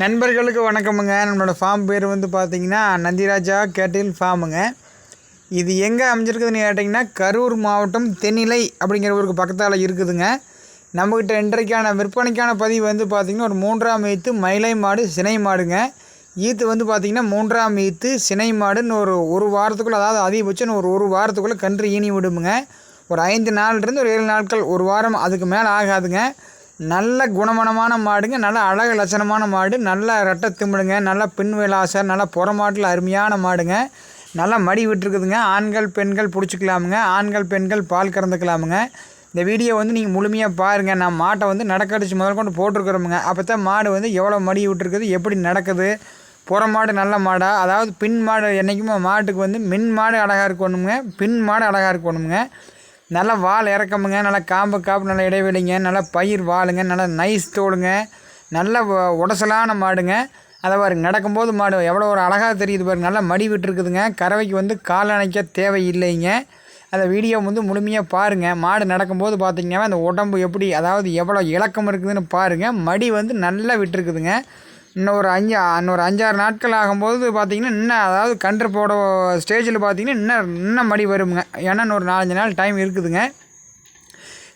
நண்பர்களுக்கு வணக்கமுங்க. நம்மளோட ஃபார்ம் பேர் வந்து பார்த்தீங்கன்னா நந்திராஜா கேட்டில் ஃபார்முங்க இது எங்கே அமைஞ்சிருக்குதுன்னு கேட்டிங்கன்னா கரூர் மாவட்டம் தென்னிலை அப்படிங்கிற ஊருக்கு பக்கத்தால் இருக்குதுங்க. நம்மக்கிட்ட இன்றைக்கான விற்பனைக்கான பதிவு வந்து பார்த்திங்கன்னா ஒரு மூன்றாம் ஈத்து மயிலை மாடு சினை மாடுங்க. ஈத்து வந்து பார்த்திங்கன்னா மூன்றாம் ஈத்து சினை மாடுன்னு ஒரு ஒரு வாரத்துக்குள்ளே அதாவது அதிகபட்சம் ஒரு ஒரு வாரத்துக்குள்ளே கன்று ஈனி விடுமுங்க. ஒரு ஐந்து நாள்லேருந்து ஒரு ஏழு நாட்கள் ஒரு வாரம் அதுக்கு மேலே ஆகாதுங்க. நல்ல குணமனமான மாடுங்க நல்ல அழகு லட்சணமான மாடு நல்ல ரெட்டை திமிடுங்க நல்ல பின் விலாசம் நல்ல புறமாட்டில் அருமையான மாடுங்க. நல்லா மடி விட்டுருக்குதுங்க. ஆண்கள் பெண்கள் பிடிச்சிக்கலாமுங்க. ஆண்கள் பெண்கள் பால் கறந்துக்கலாமுங்க. இந்த வீடியோ வந்து நீங்கள் முழுமையாக பாருங்கள் நான் மாட்டை வந்து நடக்கடிச்சு முதல் கொண்டு போட்டிருக்கிறோமுங்க. அப்போ தான் மாடு வந்து எவ்வளோ மடி விட்டுருக்குது எப்படி நடக்குது புற மாடு நல்ல மாடா? அதாவது பின் மாடு என்றைக்குமே மாட்டுக்கு வந்து மின் மாடு அழகாக இருக்கணுங்க. பின் மாடு அழகாக இருக்கணுங்க. நல்லா வால் இறக்கமுங்க நல்லா காம்பு காப்பு நல்லா இடைவெளிங்க நல்லா பயிர் வாளுங்க நல்லா நைஸ் தோடுங்க நல்ல உடசலான மாடுங்க. அதை பாருங்க நடக்கும்போது மாடு எவ்வளோ ஒரு அழகாக தெரியுது பாருங்க நல்லா மடி விட்டுருக்குதுங்க. கறவைக்கு வந்து கால் அணைக்க தேவையில்லைங்க. அந்த வீடியோ வந்து முழுமையாக பாருங்கள் மாடு நடக்கும்போது பார்த்தீங்கன்னா அந்த உடம்பு எப்படி அதாவது எவ்வளோ இலக்கம் இருக்குதுன்னு பாருங்கள் மடி வந்து நல்லா விட்டுருக்குதுங்க. இன்னும் ஒரு அஞ்சு இன்னொரு அஞ்சாறு நாட்கள் ஆகும்போது பார்த்தீங்கன்னா இன்னும் அதாவது கன்று போட ஸ்டேஜில் பார்த்தீங்கன்னா இன்னும் இன்னும் மடி வருங்க ஏன்னா இன்னொரு நாலஞ்சு நாள் டைம் இருக்குதுங்க.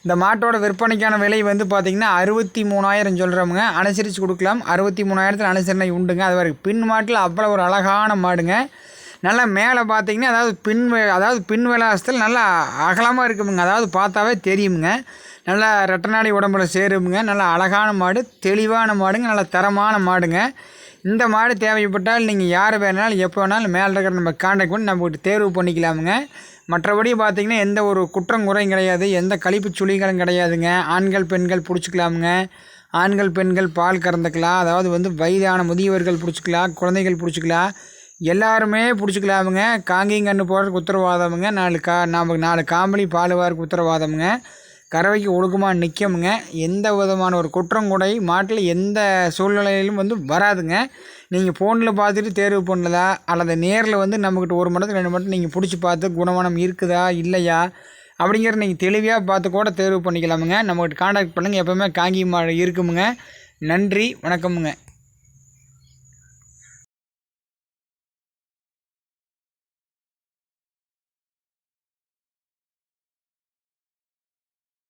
இந்த மாட்டோட விற்பனைக்கான விலை வந்து பார்த்திங்கன்னா அறுபத்தி மூணாயிரம் சொல்கிறவங்க அனுசரித்து கொடுக்கலாம். அறுபத்தி மூணாயிரத்தில் அனுசரணை உண்டுங்க. அது வரைக்கும் பின் மாட்டில் அவ்வளோ ஒரு அழகான மாடுங்க. நல்லா மேலே பார்த்தீங்கன்னா அதாவது பின் அதாவது பின் விலாசத்தில் நல்லா அகலமாக இருக்குமுங்க. அதாவது பார்த்தாவே தெரியுமுங்க. நல்லா ரெட்டநாடி உடம்புல சேருமுங்க. நல்லா அழகான மாடு தெளிவான மாடுங்க. நல்ல தரமான மாடுங்க. இந்த மாடு தேவைப்பட்டால் நீங்கள் யார் வேணாலும் எப்போ வேணாலும் மேலே இருக்கிற நம்ம காண்டாக்ட் பண்ணி நம்ம தேர்வு பண்ணிக்கலாமுங்க. மற்றபடி பார்த்தீங்கன்னா எந்த ஒரு குற்றம் குறையும் கிடையாது. எந்த கழிப்பு சுழிகளும் கிடையாதுங்க. ஆண்கள் பெண்கள் பிடிச்சிக்கலாமுங்க. ஆண்கள் பெண்கள் பால் கறந்துக்கலாம். அதாவது வந்து வயதான முதியவர்கள் பிடிச்சிக்கலாம். குழந்தைகள் பிடிச்சிக்கலாம். எல்லாருமே பிடிச்சிக்கலாமுங்க. காங்கிங்கன்று போகிறதுக்கு உத்தரவாதமுங்க. நாலு கா நம்ம நாலு காம்பளி பால் வாருக்கு உத்தரவாதமுங்க. கறவைக்கு ஒழுக்கமாக நிற்குமுங்க எந்த விதமான ஒரு குற்றம் கூட மாட்டில் எந்த சூழ்நிலையிலும் வந்து வராதுங்க. நீங்கள் ஃபோனில் பார்த்துட்டு தேர்வு பண்ணதா அல்லது நேரில் வந்து நம்மக்கிட்ட ஒரு மணத்துக்கு ரெண்டு மணி நீங்கள் பிடிச்சி பார்த்து குணமானம் இருக்குதா இல்லையா அப்படிங்கிறத நீங்கள் தெளிவாக பார்த்து கூட தேர்வு பண்ணிக்கலாமுங்க. நம்மகிட்ட காண்டாக்ட் பண்ணுங்கள் எப்போவுமே காங்கி மாடு இருக்குமுங்க. நன்றி வணக்கமுங்க.